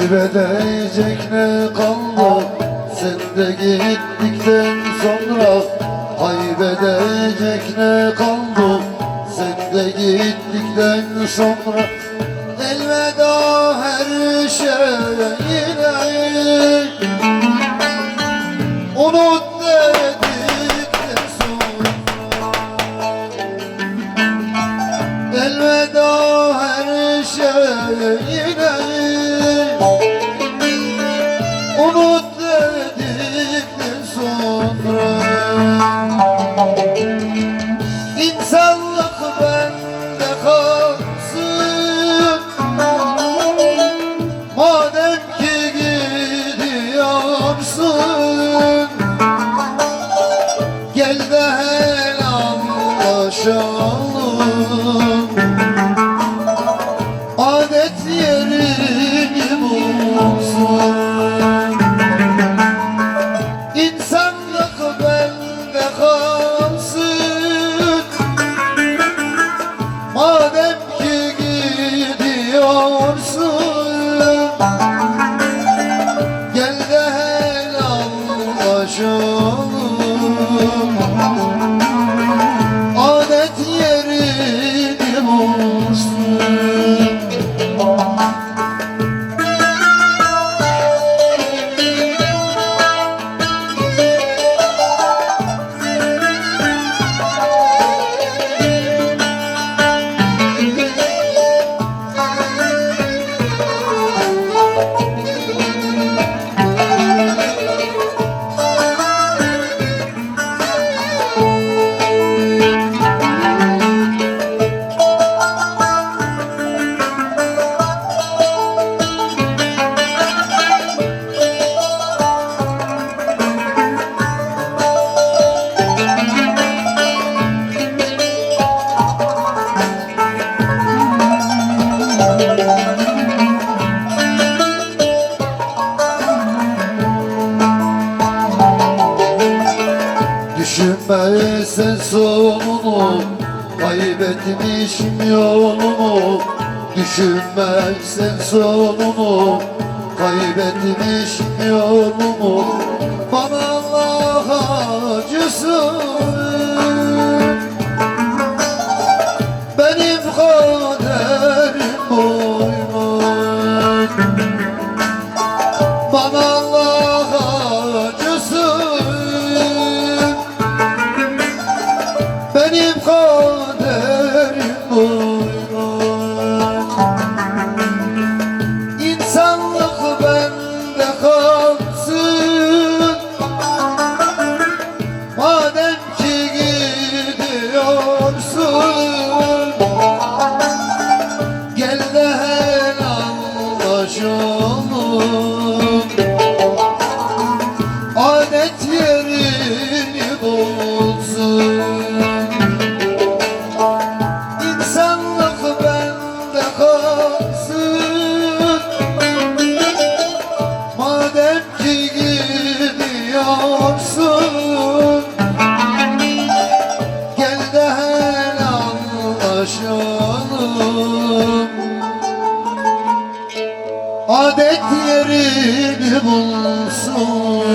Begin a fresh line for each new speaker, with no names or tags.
Kaybedecek ne kaldı? Sen de gittikten sonra Kaybedecek ne kaldı? Sen de gittikten sonra Elveda her şeye yine. Unut dedikten sonra Elveda her şeye yine sen sonunu Kaybetmişim yolumu. Düşünme sen sonunu Kaybetmişim yolumu. Bana Allah acısın gidiyorsun Adet yerini bulsun